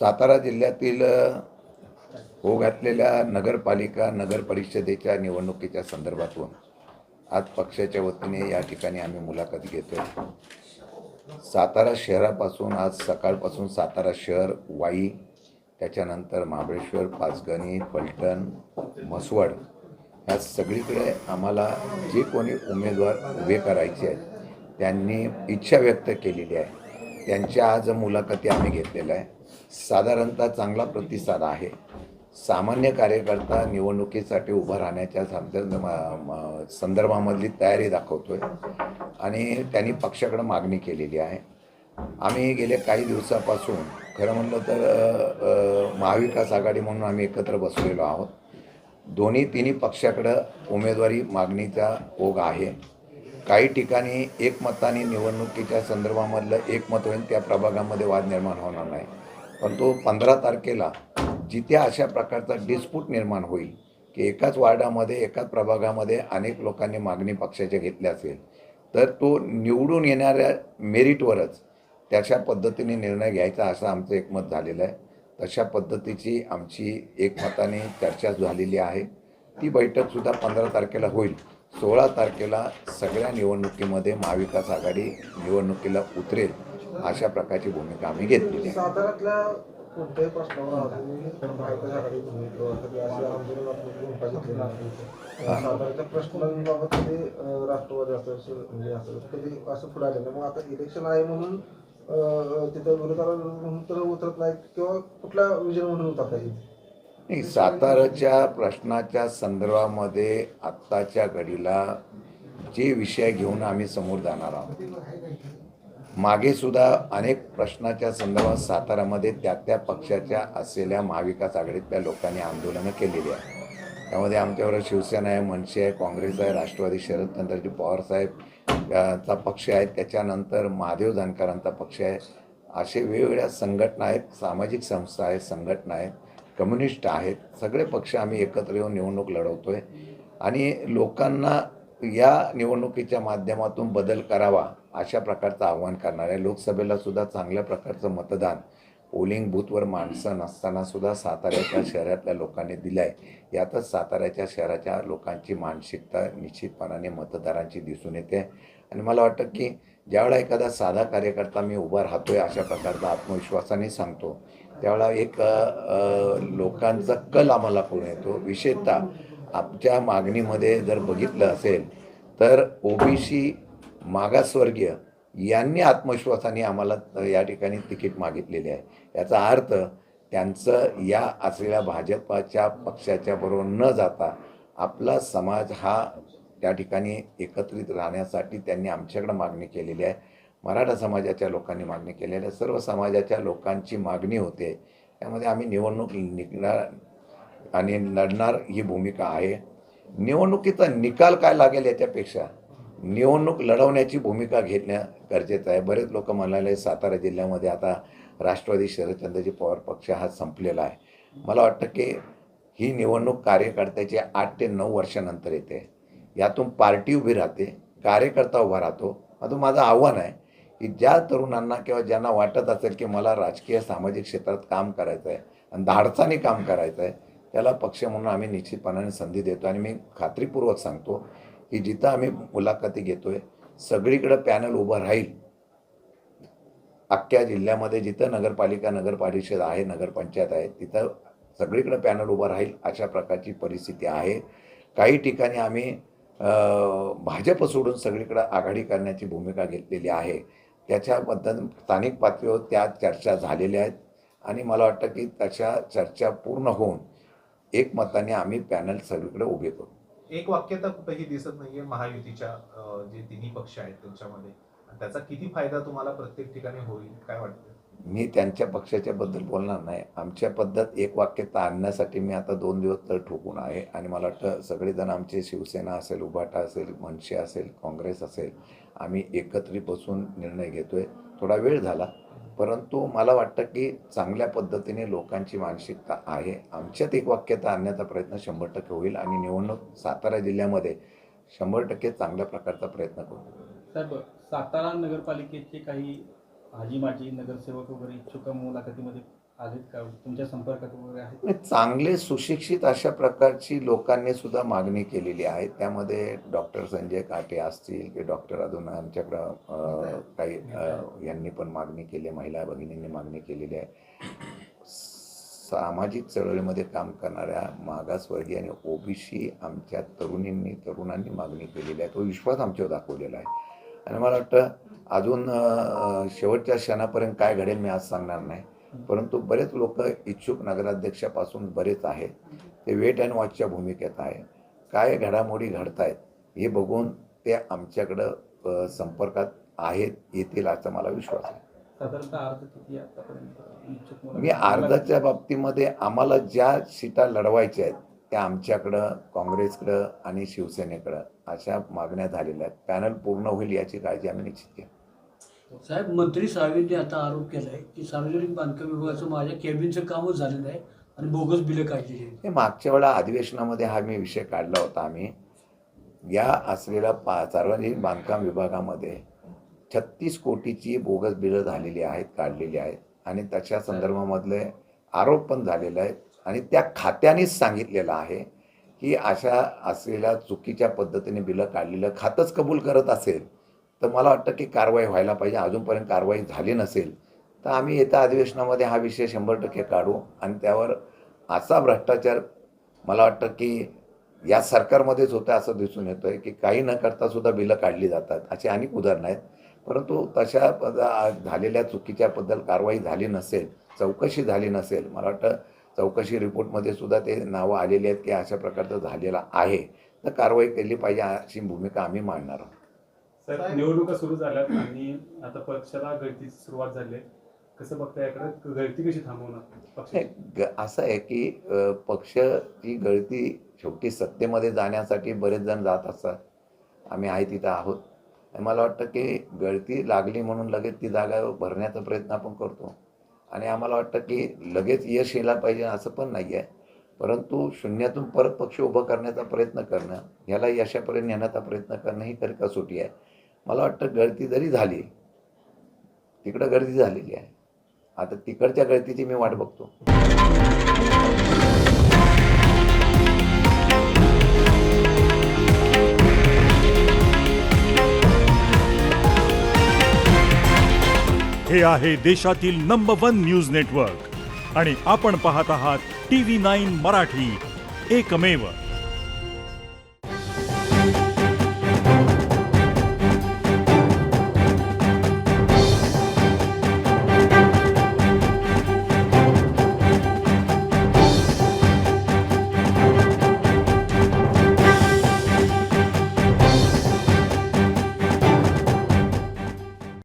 सातारा जिल्ह्यातील हो घातलेल्या नगरपालिका नगर परिषदेच्या निवडणुकीच्या संदर्भातून आज पक्षाच्या वतीने या ठिकाणी आम्ही मुलाखत घेतोय. सातारा शहरापासून आज सकाळपासून सातारा शहर वाई त्याच्यानंतर महाबळेश्वर पाचगणी फलटण म्हसवड ह्या सगळीकडे आम्हाला जे कोणी उमेदवार उभे करायचे आहेत त्यांनी इच्छा व्यक्त केलेली आहे. त्यांच्या आज मुलाखती आम्ही घेतलेल्या आहे साधारणतः चांगला प्रतिसाद आहे. सामान्य कार्यकर्ता निवडणुकीसाठी उभं राहण्याच्या संदर्भ म- संदर्भामधली तयारी दाखवतो आहे आणि त्यांनी पक्षाकडं मागणी केलेली आहे. आम्ही गेल्या काही दिवसापासून खरं म्हणलं तर महाविकास आघाडी म्हणून आम्ही एकत्र बसलेलो आहोत. दोन्ही तिन्ही पक्षाकडं उमेदवारी मागणीचा ओघ आहे. काही ठिकाणी एकमताने निवडणुकीच्या संदर्भामधलं एकमत होईल त्या प्रभागामध्ये वाद निर्माण होणार नाही. परंतु पंधरा तारखेला जिथे अशा प्रकारचा डिस्प्यूट निर्माण होईल की एकाच वार्डामध्ये एकाच प्रभागामध्ये अनेक लोकांनी मागणी पक्षाच्या घेतल्या असेल तर तो निवडून येणाऱ्या मेरिटवरच त्याच्या पद्धतीने निर्णय घ्यायचा असं आमचं एकमत झालेलं आहे. तशा पद्धतीची आमची एकमताने चर्चा झालेली आहे. ती बैठकसुद्धा पंधरा तारखेला होईल. सोळा तारखेला सगळ्या निवडणुकीमध्ये महाविकास आघाडी निवडणुकीला उतरेल. अशा प्रकारची भूमिका आम्ही घेतलेली आहे. साताऱ्यातल्या कोणत्याही प्रश्नावर घेतली प्रश्नांबाबत अं, राष्ट्रवादी असं म्हणजे असं कधी असं पुढे आलं नाही. मग आता इलेक्शन आहे म्हणून तिथं विरोधाला तर उतरत नाही किंवा कुठल्या विजय म्हणून उतरता येईल? नाही साताराच्या प्रश्नाच्या संदर्भामध्ये आत्ताच्या घडीला जे विषय घेऊन आम्ही समोर जाणार आहोत मागे सुद्धा अनेक प्रश्नाच्या संदर्भात सातारामध्ये त्या त्या पक्षाच्या असलेल्या महाविकास आघाडीतल्या लोकांनी आंदोलनं केलेली आहे त्यामध्ये आमच्यावर शिवसेना आहे मनसे आहे काँग्रेस आहे राष्ट्रवादी शरद शरदचंद्रजी पवारसाहेब चा पक्ष आहे. त्याच्यानंतर महादेव जानकरांचा पक्ष आहे. असे वेगवेगळ्या संघटना आहेत सामाजिक संस्था आहेत संघटना आहेत कम्युनिस्ट आहेत. सगळे पक्ष आम्ही एकत्र येऊन निवडणूक लढवतो आहे आणि लोकांना या निवडणुकीच्या माध्यमातून बदल करावा अशा प्रकारचं आव्हान करणार आहे लोकसभेला सुद्धा चांगल्या प्रकारचं मतदान पोलिंग बूथवर माणसं नसताना सुद्धा साताऱ्याच्या शहरातल्या लोकांनी दिलं आहे यातच साताऱ्याच्या शहराच्या लोकांची मानसिकता निश्चितपणाने मतदारांची दिसून येते. आणि मला वाटतं की ज्यावेळा एखादा साधा कार्यकर्ता मी उभा राहतो आहे अशा प्रकारचा आत्मविश्वासाने सांगतो त्यावेळा एक लोकांचा कल आम्हाला पूर्ण येतो. विशेषतः आमच्या मागणीमध्ये जर बघितलं असेल तर ओबीसी मागासवर्गीय यांनी आत्मविश्वासाने आम्हाला या ठिकाणी तिकीट मागितलेले आहे. याचा अर्थ त्यांचं या असलेल्या भाजपाच्या पक्षाच्या बरोबर न जाता आपला समाज हा त्या ठिकाणी एकत्रित राहण्यासाठी त्यांनी आमच्याकडं मागणी केलेली आहे. मराठा समाजाच्या लोकांनी मागणी केलेली आहे. सर्व समाजाच्या लोकांची मागणी होते. त्यामध्ये आम्ही निवडणूक निघणार आणि लढणार ही भूमिका आहे. निवडणुकीचा निकाल काय लागेल याच्यापेक्षा निवडणूक लढवण्याची भूमिका घेणं गरजेचं आहे. बरेच लोक म्हणाले सातारा जिल्ह्यामध्ये आता राष्ट्रवादी शरदचंद्रजी पवार पक्ष हा संपलेला आहे. मला वाटतं की ही निवडणूक कार्यकर्त्याची आठ ते नऊ वर्षानंतर येते. यातून पार्टी उभी राहते कार्यकर्ता उभा राहतो. अजून माझं आव्हान आहे की ज्या तरुणांना किंवा ज्यांना वाटत असेल की मला राजकीय सामाजिक क्षेत्रात काम करायचं आहे आणि धाडसाने काम करायचं आहे त्याला पक्ष म्हणून आम्ही निश्चितपणाने संधी देतो आणि मी खात्रीपूर्वक सांगतो की जिथं आम्ही मुलाखती घेतोय सगळीकडं पॅनल उभं राहील. अख्ख्या जिल्ह्यामध्ये जिथं नगरपालिका नगरपरिषद आहे नगरपंचायत आहे तिथं सगळीकडं पॅनल उभं राहील अशा प्रकारची परिस्थिती आहे. काही ठिकाणी आम्ही भाजप सोडून सगळीकडं आघाडी करण्याची भूमिका घेतलेली आहे. त्याच्याबद्दल स्थानिक पातळीवर त्या चर्चा झालेल्या आहेत आणि मला वाटतं की तशा चर्चा पूर्ण होऊन एकमताने आम्ही पॅनल सगळीकडे उभे करू. एक वाक्यता कुठेही दिसत नाहीये महायुतीच्या जे तिन्ही पक्ष आहेत त्यांच्यामध्ये. आणि त्याचा किती फायदा तुम्हाला प्रत्येक ठिकाणी होईल काय वाटतं? मी त्यांच्या पक्षाच्या बद्दल बोलणार नाही. आमच्या पद्धत एक वाक्यता आणण्यासाठी मी आता दोन दिवस तर ठोकून आहे. आणि मला वाटतं सगळेजण आमचे शिवसेना असेल उभाटा असेल मनसे असेल काँग्रेस असेल आम्ही एकत्रित बसून निर्णय घेतोय. थोडा वेळ झाला. परंतु मला वाटतं की चांगल्या पद्धतीने लोकांची मानसिकता आहे. आमच्यात एक वाक्यता आणण्याचा प्रयत्न शंभर टक्के होईल आणि निवडणूक सातारा जिल्ह्यामध्ये शंभर टक्के चांगल्या प्रकारचा प्रयत्न करू. साहेब सातारा नगरपालिकेचे काही हाजी माजी नगरसेवक वगैरे इच्छुक मुलाखतीमध्ये आहेत का तुमच्या संपर्कात वगैरे आहेत? चांगले सुशिक्षित अशा प्रकारची लोकांनी सुद्धा मागणी केलेली आहे. त्यामध्ये डॉक्टर संजय काटे असतील की डॉक्टर अजून आमच्याकडं अं, काही अं, यांनी पण मागणी केली आहे. महिला भगिनींनी मागणी केलेली आहे. सामाजिक चळवळीमध्ये काम करणाऱ्या मागासवर्गीय आणि ओबीसी आमच्या तरुणींनी तरुणांनी मागणी केलेली आहे. तो विश्वास आमच्यावर दाखवलेला आहे. आणि मला वाटतं अजून अं, शेवटच्या क्षणापर्यंत काय घडेल मी आज सांगणार नाही. परंतु बरेच लोक इच्छुक नगराध्यक्षापासून बरेच आहेत. ते वेट अँड वॉचच्या भूमिकेत आहे काय घडामोडी घडतायत हे बघून ते आमच्याकडं संपर्कात आहेत येतील असा मला विश्वास आहे. मी अर्जाच्या बाबतीमध्ये आम्हाला ज्या सीटा लढवायच्या आहेत त्या आमच्याकडं काँग्रेसकडं आणि शिवसेनेकडं अशा मागण्या झालेल्या आहेत. पॅनल पूर्ण होईल याची काळजी आम्ही निश्चित घेऊ साहेब मंत्री साहेबांनी आता आरोप केला आहे की सार्वजनिक बांधकाम विभागाचं माझ्या केबिनचं कामच झालेलं आहे आणि बोगस बिलं काढलेली आहेत. हे मागच्या वेळा अधिवेशनामध्ये हा मी विषय काढला होता आम्ही. या असलेल्या पा सार्वजनिक बांधकाम विभागामध्ये छत्तीस कोटीची बोगस बिलं झालेली आहेत काढलेली आहेत. आणि त्याच्या संदर्भामधले आरोप पण झालेले आहेत. आणि त्या खात्यानेच सांगितलेलं आहे की अशा असलेल्या चुकीच्या पद्धतीने बिलं काढलेलं खातंच कबूल करत असेल. तर मला वाटतं की कारवाई व्हायला पाहिजे. अजूनपर्यंत कारवाई झाली नसेल तर आम्ही येत्या अधिवेशनामध्ये हा विषय शंभर टक्के काढू. आणि त्यावर असा भ्रष्टाचार मला वाटतं की या सरकारमध्येच होतं असं दिसून येतोय की काही न करता सुद्धा बिलं काढली जातात अशी अनेक उदाहरणं आहेत. परंतु तशा पद झालेल्या चुकीच्याबद्दल कारवाई झाली नसेल चौकशी झाली नसेल मला वाटतं चौकशी रिपोर्टमध्ये सुद्धा ते नावं आलेली आहेत की अशा प्रकारचं झालेलं आहे. तर कारवाई केली पाहिजे अशी भूमिका आम्ही मांडणार आहोत. साहेब. निवडणुका सुरू झाल्यात आणि आता पक्षाला गळतीची सुरुवात झाली आहे. कसं बघता याकडे? गळती कशी थांबवणार पक्ष? हे असं आहे की अ, पक्षाची गळती शेवटी सत्तेमध्ये जाण्यासाठी बरेच जण जात असतात. आम्ही आहे तिथं आहोत. आणि मला वाटतं की गळती लागली म्हणून लगेच ती जागा भरण्याचा प्रयत्न आपण करतो. आणि आम्हाला वाटतं की लगेच यश यायला पाहिजे असं पण नाही आहे. परंतु शून्यातून परत पक्ष उभं करण्याचा प्रयत्न करणं ह्याला यशापर्यंत नेण्याचा प्रयत्न करणं ही खरी कसोटी आहे. मला वाटतं गळती जरी झाली तिकडं गर्दी झालेली आहे. आता तिकडच्या गळतीची मी वाट बघतो. हे आहे देशातील नंबर वन न्यूज नेटवर्क आणि आपण पाहत आहात टी व्ही नाईन मराठी. एकमेव